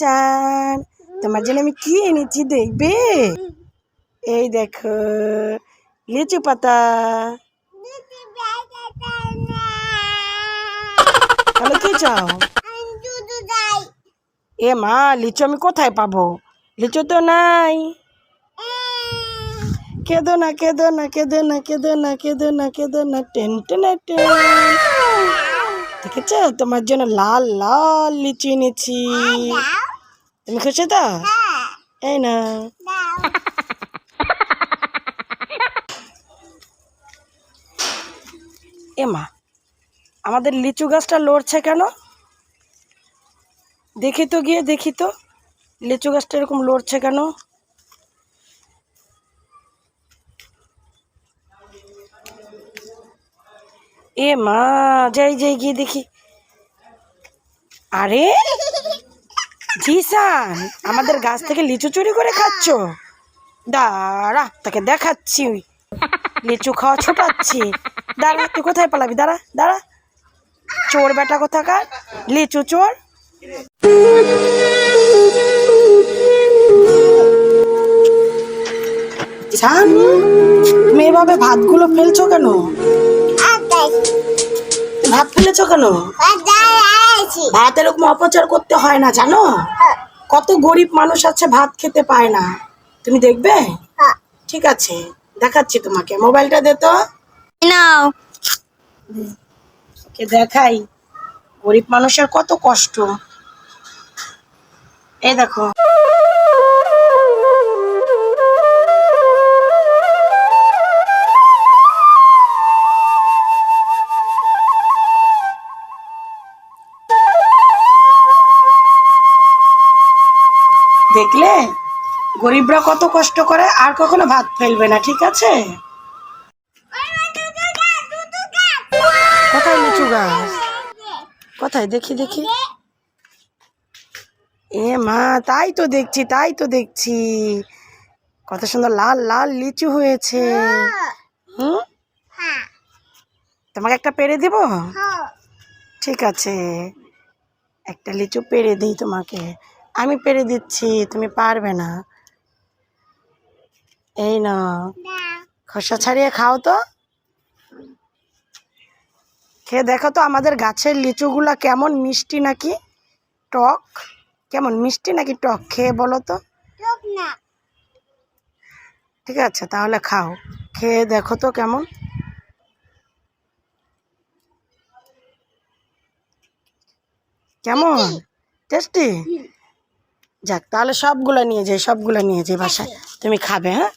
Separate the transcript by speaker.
Speaker 1: চান। তোমার জন্য আমি কি এনেছি দেখবে? এই দেখো, লিচু পাতা। তাহলে কি চাও? এ মা, লিচু আমি কোথায় পাবো? লিচু তো নাই। কেঁদো না কেঁদো না কেঁদো না কেঁদো না কেঁদো না কেঁদো না, টেন টেন টেন। দেখেছ? তোমার জন্য লাল লাল লিচু এনেছি। তুমি খুশি তো? এই না এমা আমাদের লিচু গাছটা লড়ছে কেন? দেখি তো গিয়ে, দেখি তো। লিচু গাছটা এরকম লড়ছে কেন? এ মা, যাই যাই, গিয়ে দেখি। আরে, জিসান, আমাদের গাছ থেকে লিচু চুরি করে খাচ্ছ? দাঁড়া, তাকে দেখাচ্ছি। লিচু খাওয়া ছোটাচ্ছি। দাঁড়া, তুই কোথায় পালাবি? দাঁড়া দাঁড়া। চোর বেটা কোথাকার? লিচু চোর? তুমি এভাবে ভাতগুলো ফেলছো কেন? ভাত ফেলেছো কেন? ভাত এরকম অপচার করতে হয় না জানো? কত গরিব মানুষ আছে ভাত খেতে পায় না। তুমি দেখবে? ঠিক আছে দেখাচ্ছি তোমাকে। মোবাইলটা দে তো।
Speaker 2: নাও।
Speaker 1: কে দেখাই। গরিব মানুষের কত কষ্ট। এই দেখো। দেখলে? গরিবরা কত কষ্ট করে আর কখনো ভাত ফেলবে না ঠিক আছে? কোথায় লিচু গাছ? কোথায়? দেখি দেখি। এ মা তাই তো দেখছি তাই তো দেখছি। কত সুন্দর লাল লাল লিচু হয়েছে। হুম? তোমাকে একটা পেরে দিব? ঠিক আছে। একটা লিচু পেরে দিই তোমাকে। আমি পেরে দিচ্ছি তুমি পারবে না। এই না। খোসা ছাড়িয়ে খাও তো। খেয়ে দেখো তো আমাদের গাছের লিচুগুলা কেমন মিষ্টি নাকি? টক। কেমন মিষ্টি নাকি টক? খেয়ে বলো তো। ঠিক আছে তাহলে খাও। খেয়ে দেখো তো কেমন। কেমন? টেস্টি। যাক তাহলে সবগুলো নিয়ে যাই সবগুলো নিয়ে যাই বাসায়। তুমি খাবে হ্যাঁ?